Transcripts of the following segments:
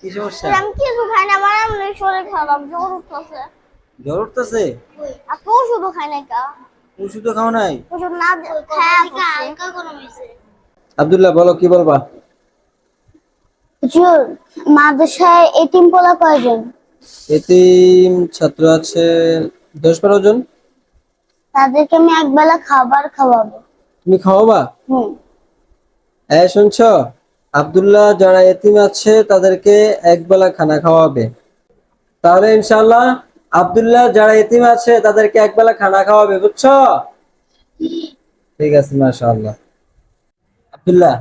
কি সমস্যা? আমি কিছু খাই না আমার এমনি শরীর খারাপ জ্বর উঠতেছে। জ্বর উঠতেছে? আর তো ওষুধও খাই না কা। ওষুধও খাও নাই? ওষুধ না খায় হালকা গরম হয়েছে আব্দুল্লাহ বলো কি বলবা? হুজুর মাদ্রাসায় এতিম পোলা কয়জন? এতিম ছাত্র আছে দশ বারো জন। তাদেরকে আমি একবেলা খাবার খাওয়াবো। তুমি খাওয়াবা? হুম। হ্যাঁ শুনছ? আব্দুল্লাহ যারা এতিম আছে তাদেরকে একবেলা খানা খাওয়াবে। তাহলে ইনশাআল্লাহ আব্দুল্লাহ যারা এতিম আছে তাদেরকে একবেলা খানা খাওয়াবে বুঝছ? ঠিক আছে মাশাআল্লাহ। আব্দুল্লাহ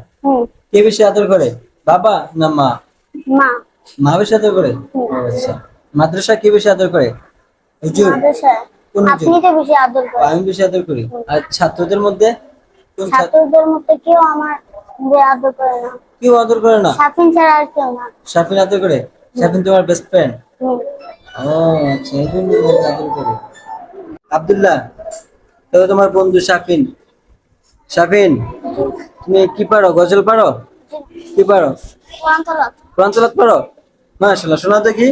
কে বেশি আদর করে? বাবা না মা? মা। মা বেশি আদর করে? আচ্ছা। মাদ্রাসা কে বেশি আদর করে? হুজুর। কোন আপনি তো বেশি আদর করেন। আমি বেশি আদর করি। আর ছাত্রদের মধ্যে ছাত্রদের মধ্যে কেউ আমার যে আদর করে না কেউ আদর করে না সাফিন ছাড়া আর কেউ না শাফিন আদর করে শাফিন তোমার বেস্ট ফ্রেন্ড হুম ও আচ্ছা এই জন্য তোমাকে আদর করে আব্দুল্লাহ তো তোমার বন্ধু শাফিন শাফিন তুমি কি পারো গজল পারো কি পারো কোরআন তেলাওয়াত কোরআন তেলাওয়াত পারো মাশাআল্লাহ শোনা তো কি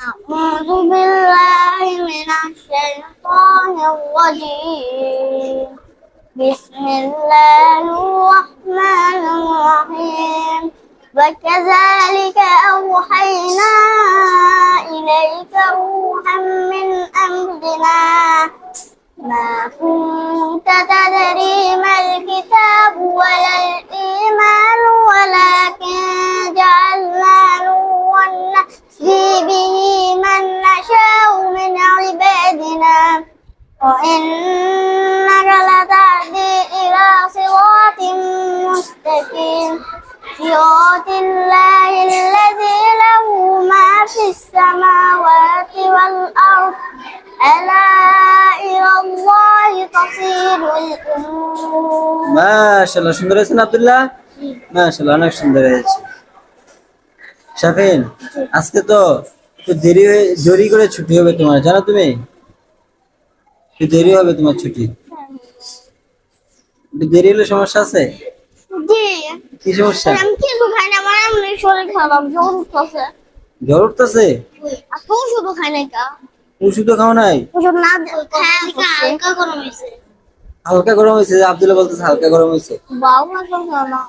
أعوذ بالله من الشيطان الرجيم بسم الله الرحمن الرحيم وكذلك أوحينا إليك روحا من أمرنا ما كنت تدري ما الكتاب ولا الإيمان ولكن جعلنا نورا نهدي به من نشاء من عبادنا وإنك صراط الله الذي له ما في السماوات والأرض ألا إلى الله تصير الأمور মাশাআল্লাহ সুন্দর হয়েছে না আব্দুল্লাহ মাশাআল্লাহ অনেক সুন্দর হয়েছে শাফিন আজকে তো একটু দেরি হয়ে দেরি করে ছুটি হবে তোমার জানো তুমি একটু দেরি হবে তোমার ছুটি একটু দেরি হলে সমস্যা আছে জি কি সমস্যা? আমি কিছু খাই না? আমার এমনি শরীর খারাপ জ্বর উঠতেছে। জ্বর উঠতেছে? ওষুধও খাই না কা। ওষুধও খাও নাই? ওষুধ না হালকা গরম হয়েছে হালকা গরম হয়েছে আব্দুল্লাহ বলতেছে হালকা গরম হয়েছে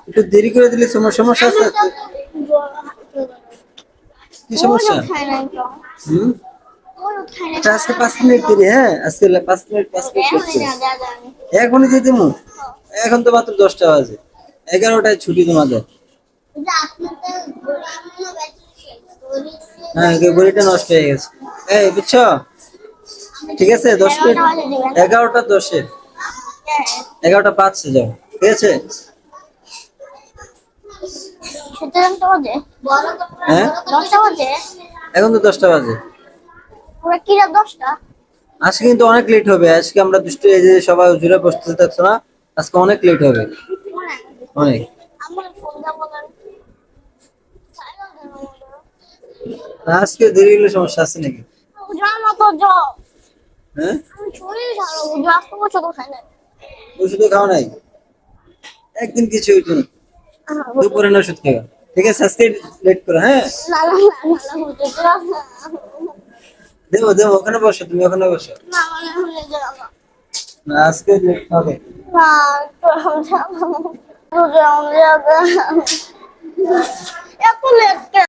একটু দেরি করে দিলে সম- সমস্যা আছে? কি সমস্যা? হুম? আচ্ছা, আজকে পাঁচ মিনিট দেরি হ্যাঁ? আজকে পাঁচ মিনিট পাঁচ মিনিট এখনই যেতে এখন তো মাত্র দশটা বাজে। এগারোটায় ছুটি তোমাদের? হ্যাঁ ঘড়িটা নষ্ট হয়ে গেছে। এই বুঝছ? ঠিক আছে দশ মিনিট এগারোটা দশে। এগারোটা পাঁচে যাও ঠিক আছে? হ্যাঁ? এখন তো দশটা বাজে। আজকে কিন্তু অনেক লেট হবে। আজকে আমরা দুষ্ট এই যে সবাই জুড়ে বসতে থাকছো না আজকে অনেক লেট হবে। অনেক। আজকে দেরি হলে সমস্যা আছে নাকি? হ্যাঁ? আমি শরীর খারাপ বুঝো আজকে বছর তো খাই না ওষুধও খাও নাই? একদিন কিছু দুপুরে না ওষুধ খাওয়া ঠিক আছে, আজকে লেট করো হ্যাঁ? দেবো দেবো, ওখানে বসো তুমি, ওখানে বসো। আজকে লেট হবে দুজন এখন একটা